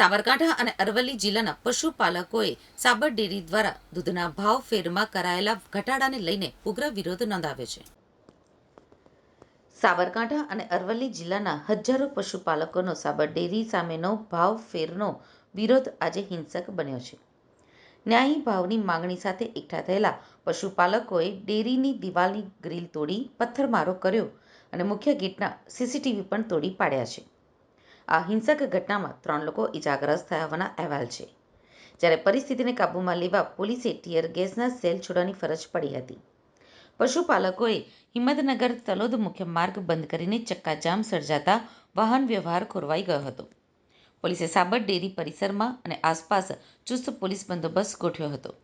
સાબરકાંઠા અને અરવલ્લી જિલ્લાના પશુપાલકોએ સાબર ડેરી દ્વારા દૂધના ભાવ ફેરમાં કરાયેલા ઘટાડાને લઈને ઉગ્ર વિરોધ નોંધાવ્યો છે. સાબરકાંઠા અને અરવલ્લી જિલ્લાના હજારો પશુપાલકોનો સાબર ડેરી સામેનો ભાવ ફેરનો વિરોધ આજે હિંસક બન્યો છે. ન્યાયી ભાવની માંગણી સાથે એકઠા થયેલા પશુપાલકોએ ડેરીની દિવાલની ગ્રીલ તોડી પથ્થરમારો કર્યો અને મુખ્ય ગેટના સીસીટીવી પણ તોડી પાડ્યા છે. આ હિંસક ઘટનામાં ત્રણ લોકો ઇજાગ્રસ્ત થયા હોવાના અહેવાલ છે. જ્યારે પરિસ્થિતિને કાબૂમાં લેવા પોલીસે ટીયર ગેસના સેલ છોડવાની ફરજ પડી હતી. પશુપાલકોએ હિંમતનગર તલોદ મુખ્ય માર્ગ બંધ કરીને ચક્કાજામ સર્જાતા વાહન વ્યવહાર ખોરવાઈ ગયો હતો. પોલીસે સાબર ડેરી પરિસરમાં અને આસપાસ ચુસ્ત પોલીસ બંદોબસ્ત ગોઠવ્યો હતો.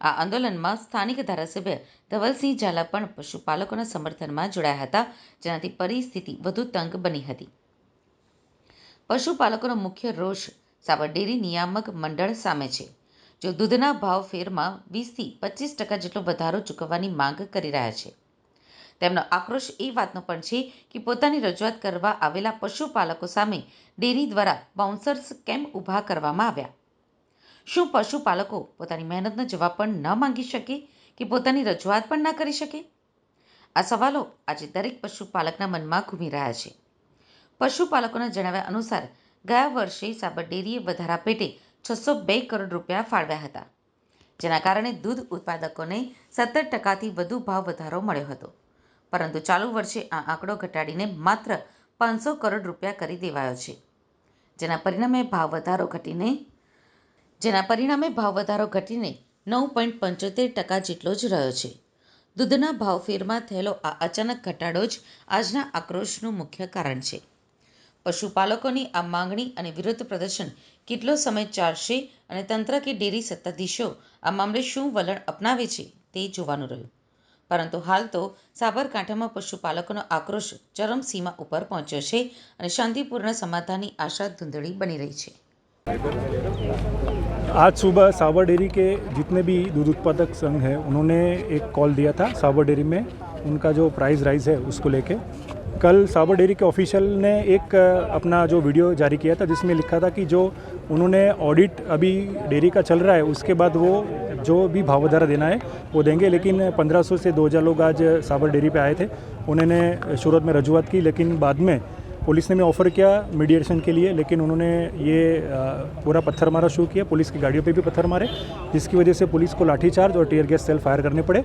આ આંદોલનમાં સ્થાનિક ધારાસભ્ય ધવલસિંહ ઝાલા પણ પશુપાલકોના સમર્થનમાં જોડાયા હતા, જેનાથી પરિસ્થિતિ વધુ તંગ બની હતી. પશુપાલકોનો મુખ્ય રોષ સાબર ડેરી નિયામક મંડળ સામે છે. જો દૂધના ભાવ ફેરમાં વીસથી પચીસ ટકા જેટલો વધારો ચૂકવવાની માંગ કરી રહ્યા છે. તેમનો આક્રોશ એ વાતનો પણ છે કે પોતાની રજૂઆત કરવા આવેલા પશુપાલકો સામે ડેરી દ્વારા બાઉન્સર્સ કેમ ઊભા કરવામાં આવ્યા. શું પશુપાલકો પોતાની મહેનતનો જવાબ પણ ન માંગી શકે કે પોતાની રજૂઆત પણ ન કરી શકે? આ સવાલો આજે દરેક પશુપાલકના મનમાં ઘૂમી રહ્યા છે. પશુપાલકોના જણાવ્યા અનુસાર, ગયા વર્ષે સાબર ડેરીએ વધારા પેટે છસો બે કરોડ રૂપિયા ફાળવ્યા હતા, જેના કારણે દૂધ ઉત્પાદકોને સત્તર ટકાથી વધુ ભાવ વધારો મળ્યો હતો. પરંતુ ચાલુ વર્ષે આ આંકડો ઘટાડીને માત્ર પાંચસો કરોડ રૂપિયા કરી દેવાયો છે, જેના પરિણામે ભાવ વધારો ઘટીને, જેના પરિણામે ભાવ વધારો ઘટીને નવ પોઈન્ટ પંચોતેર ટકા જેટલો જ રહ્યો છે. દૂધના ભાવફેરમાં થયેલો આ અચાનક ઘટાડો જ આજના આક્રોશનું મુખ્ય કારણ છે. પશુપાલકોની આ માંગણી અને વિરોધ પ્રદર્શન કેટલો સમય ચાલશે અને તંત્ર કે ડેરી સત્તાધીશો આ મામલે શું વલણ અપનાવે છે તે જોવાનું રહ્યું પરંતુ હાલ તો સાબરકાંઠામાં પશુપાલકોનો આક્રોશ ચરમસીમા ઉપર પહોંચ્યો છે અને શાંતિપૂર્ણ સમાધાનની આશા ધૂંધળી બની રહી છે आज सुबह साबर डेयरी के जितने भी दूध उत्पादक संघ हैं उन्होंने एक कॉल दिया था साबर डेयरी में उनका जो प्राइस राइज है उसको लेके कल साबर डेयरी के ऑफिशियल ने एक अपना जो वीडियो जारी किया था, जिसमें लिखा था कि जो उन्होंने ऑडिट अभी डेयरी का चल रहा है, उसके बाद वो जो भी भावधारा देना है, वो देंगे। लेकिन 1500 से 2000 लोग आज साबर डेयरी पे आए थे। उन्होंने शुरुआत में रजूआत की, लेकिन बाद में पुलिस ने मैं ऑफ़र किया मीडिएशन के लिए, लेकिन उन्होंने ये पूरा पत्थर मारा, शुरू किया। पुलिस की गाड़ियों पे भी पत्थर मारे, जिसकी वजह से पुलिस को लाठीचार्ज और टीयर गैस सेल फायर करने पड़े।